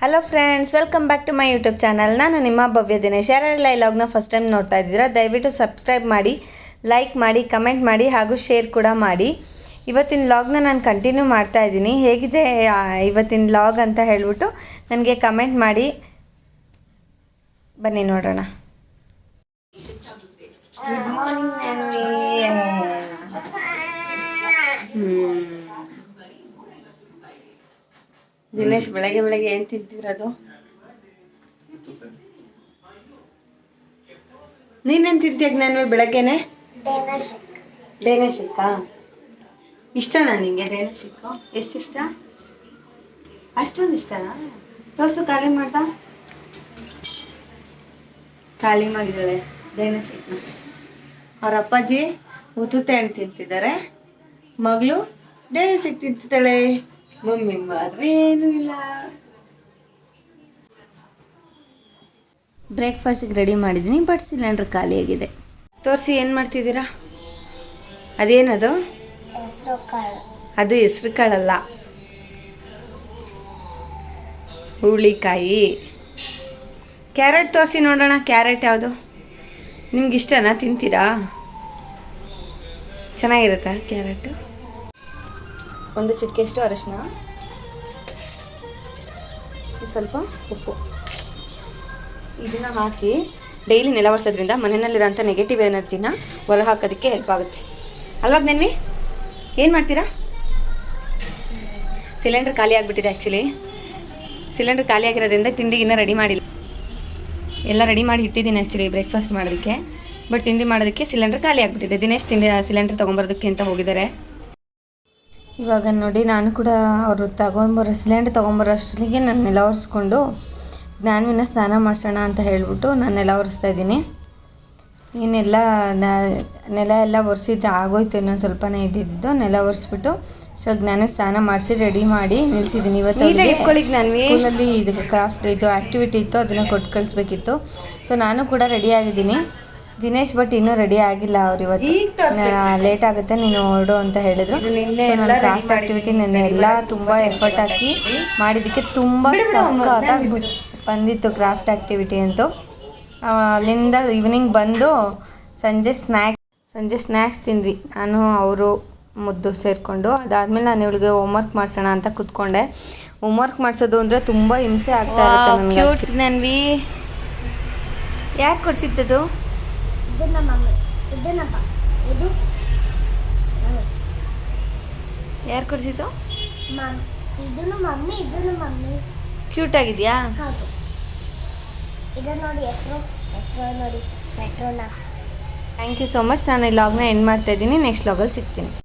Hello friends welcome back to my YouTube channel ನಾನು ನಿಮ್ಮ ಭವ್ಯ ದಿನೇಶ್. ಯಾರೆಲ್ಲ ಈ ಲಾಗ್ನ ಫಸ್ಟ್ ಟೈಮ್ ನೋಡ್ತಾ ಇದ್ದೀರಾ, ದಯವಿಟ್ಟು ಸಬ್ಸ್ಕ್ರೈಬ್ ಮಾಡಿ ಲೈಕ್ ಮಾಡಿ ಕಮೆಂಟ್ ಮಾಡಿ ಹಾಗೂ ಶೇರ್ ಕೂಡ ಮಾಡಿ. ಇವತ್ತಿನ ಲಾಗ್ನ ನಾನು ಕಂಟಿನ್ಯೂ ಮಾಡ್ತಾ ಇದ್ದೀನಿ. ಹೇಗಿದೆ ಇವತ್ತಿನ ಲಾಗ್ ಅಂತ ಹೇಳ್ಬಿಟ್ಟು ನನಗೆ ಕಮೆಂಟ್ ಮಾಡಿ. ಬನ್ನಿ ನೋಡೋಣ. ದಿನೇಶ್ ಬೆಳಗ್ಗೆ ಬೆಳಗ್ಗೆ ಏನು ತಿಂತಿರೋದು? ನೀನೇನು ತಿಂತೀಯ ನಾನು ಬೆಳಗ್ಗೆನೆ? ಡೇನಶಿಕ್ಕ ಇಷ್ಟನಾ ನಿಂಗೆ ಡೇನಶಿಕ್ಕ ಎಷ್ಟು ಇಷ್ಟ? ಅಷ್ಟೊಂದು ಇಷ್ಟನಾ? ತೋರ್ಸು, ಖಾಲಿ ಮಾಡ್ದ ಖಾಲಿ ಮಾಡಿದ್ದಾಳೆ ಡೇನಶಿಕ್ಕ ಅವ್ರ ಅಪ್ಪಾಜಿ ಉತ್ತುತ್ತೆ ಹಣ್ಣು ತಿಂತಿದ್ದಾರೆ. ಮಗಳು ಡೇನಶಿಕ್ ತಿಂತಿದ್ದಾಳೆ. ಮಮ್ಮಿ ಮಾತ್ರ ಏನೂ ಇಲ್ಲ ಬ್ರೇಕ್ಫಾಸ್ಟಿಗೆ ರೆಡಿ ಮಾಡಿದ್ದೀನಿ ಬಟ್ ಸಿಲಿಂಡ್ರ್ ಖಾಲಿಯಾಗಿದೆ ತೋರಿಸಿ ಏನು ಮಾಡ್ತಿದ್ದೀರಾ? ಅದೇನದು? ಅದು ಹೆಸ್ರು ಕಾಳಲ್ಲ. ಹುರುಳಿಕಾಯಿ. ಕ್ಯಾರೆಟ್ ತೋರಿಸಿ ನೋಡೋಣ ಕ್ಯಾರೆಟ್ ಯಾವುದು? ನಿಮ್ಗೆ ಇಷ್ಟನಾ ತಿಂತೀರಾ? ಚೆನ್ನಾಗಿರುತ್ತಾ ಕ್ಯಾರೆಟು ಒಂದು ಚಿಟಿಕೆಯಷ್ಟು ಅರಶಿನ. ಸ್ವಲ್ಪ ಉಪ್ಪು. ಇದನ್ನು ಹಾಕಿ ಡೈಲಿ ನೆಲ ಒರೆಸೋದ್ರಿಂದ ಮನೆಯಲ್ಲಿರೋಂಥ ನೆಗೆಟಿವ್ ಎನರ್ಜಿನ ಹೊರ ಹಾಕೋದಕ್ಕೆ ಹೆಲ್ಪ್ ಆಗುತ್ತೆ. ಅಲ್ವಾಗ ನೆನ್ವಿ ಏನು ಮಾಡ್ತೀರಾ? ಸಿಲಿಂಡರ್ ಖಾಲಿ ಆಗಿಬಿಟ್ಟಿದೆ ಆ್ಯಕ್ಚುಲಿ ಸಿಲಿಂಡರ್ ಖಾಲಿ ಆಗಿರೋದ್ರಿಂದ ತಿಂಡಿಗಿನ್ನ ರೆಡಿ ಮಾಡಿಲ್ಲ. ಎಲ್ಲ ರೆಡಿ ಮಾಡಿ ಇಟ್ಟಿದ್ದೀನಿ ಆ್ಯಕ್ಚುಲಿ ಬ್ರೇಕ್ಫಾಸ್ಟ್ ಮಾಡೋದಕ್ಕೆ ಬಟ್ ತಿಂಡಿ ಮಾಡೋದಕ್ಕೆ ಸಿಲಿಂಡರ್ ಖಾಲಿ ಆಗಿಬಿಟ್ಟಿದೆ. ದಿನೇಶ್ ತಿಂಡಿ ಸಿಲಿಂಡರ್ ತೊಗೊಂಬರೋದಕ್ಕೆ ಅಂತ ಹೋಗಿದ್ದಾರೆ. ಇವಾಗ ನೋಡಿ ನಾನು ಕೂಡ ಅವರು ತಗೊಂಬರೋ ಸಿಲಿಂಡರ್ ತೊಗೊಂಬರೋ ಅಷ್ಟೊತ್ತಿಗೆ ನಾನು ನೆಲ ಒರೆಸ್ಕೊಂಡು ಜ್ಞಾನವಿನ ಸ್ನಾನ ಮಾಡಿಸೋಣ ಅಂತ ಹೇಳಿಬಿಟ್ಟು ನಾನು ನೆಲ ಒರೆಸ್ತಾ ಇದ್ದೀನಿ. ಇನ್ನೆಲ್ಲ ನೆಲ ಎಲ್ಲ ಒರೆಸಿದ್ದು ಆಗೋಯ್ತು ಇನ್ನೊಂದು ಸ್ವಲ್ಪನೇ ಇದ್ದಿದ್ದು ನೆಲ ಒರೆಸ್ಬಿಟ್ಟು ಸೊ ಜ್ಞಾನ ಸ್ನಾನ ಮಾಡಿಸಿ ರೆಡಿ ಮಾಡಿ ನಿಲ್ಲಿಸಿದ್ದೀನಿ ಇವತ್ತು ಸ್ಕೂಲಲ್ಲಿ ಇದು ಕ್ರಾಫ್ಟ್ ಇದು ಆ್ಯಕ್ಟಿವಿಟಿ ಇತ್ತು ಅದನ್ನು ಕೊಟ್ಟು ಕಳಿಸ್ಬೇಕಿತ್ತು. ಸೊ ನಾನು ಕೂಡ ರೆಡಿ ಆಗಿದ್ದೀನಿ. ದಿನೇಶ್ ಬಟ್ ಇನ್ನೂ ರೆಡಿ ಆಗಿಲ್ಲ ಅವ್ರು ಇವತ್ತು. ಲೇಟ್ ಆಗುತ್ತೆ ನೀನು ಹೊರಡು ಅಂತ ಹೇಳಿದ್ರು. ನಾನು ಕ್ರಾಫ್ಟ್ ಆಕ್ಟಿವಿಟಿ ನೆನ್ನೆ ಎಲ್ಲ ತುಂಬ ಎಫರ್ಟ್ ಹಾಕಿ ಮಾಡಿದ್ದಕ್ಕೆ ತುಂಬ ಸಖತ್ತಾಗಿ ಬಂದಿತ್ತು. ಕ್ರಾಫ್ಟ್ ಆಕ್ಟಿವಿಟಿ ಅಂತೂ. ಅಲ್ಲಿಂದ ಈವ್ನಿಂಗ್ ಬಂದು ಸಂಜೆ ಸ್ನ್ಯಾಕ್ ಸಂಜೆ ಸ್ನ್ಯಾಕ್ಸ್ ತಿಂದ್ವಿ. ನಾನು ಅವರು ಮುದ್ದು ಸೇರಿಕೊಂಡು. ಅದಾದಮೇಲೆ ನಾನು ಇವಳಿಗೆ ಹೋಮ್ವರ್ಕ್ ಮಾಡಿಸೋಣ ಅಂತ ಕೂತ್ಕೊಂಡೆ. ಹೋಮ್ವರ್ಕ್ ಮಾಡಿಸೋದು ಅಂದರೆ ತುಂಬ ಹಿಂಸೆ ಆಗ್ತಾ ಇರುತ್ತೆ ನನಗೆ ನನ್ವಿ. ಯಾಕೆ ಕೊಡಿಸಿದ್ದದು? ಇದು ನಮ್ಮ ಇದು ನಮ್ಮ ಇದು ಯಾರು ಕೊಡಿಸಿದ್ದು? ಮಮ್ ಇದು ನಮ್ಮ ಮಮ್ಮಿ ಇದು ನಮ್ಮ ಮಮ್ಮಿ. ಕ್ಯೂಟ್ ಆಗಿದೆಯಾ? ಹೌದು. ಇದು ನೋಡಿ ಹೆಸರು ಹೆಸರು ನೋಡಿ ಪೆಟ್ರೋನಾ ಥ್ಯಾಂಕ್ ಯು ಸೊ ಮಚ್ ನಾನು ಈ ಲಾಗ್ನ ಎಂಡ್ ಮಾಡ್ತಾ ಇದ್ದೀನಿ. ನೆಕ್ಸ್ಟ್ ಲಾಗಲ್ಲಿ ಸಿಗ್ತೀನಿ.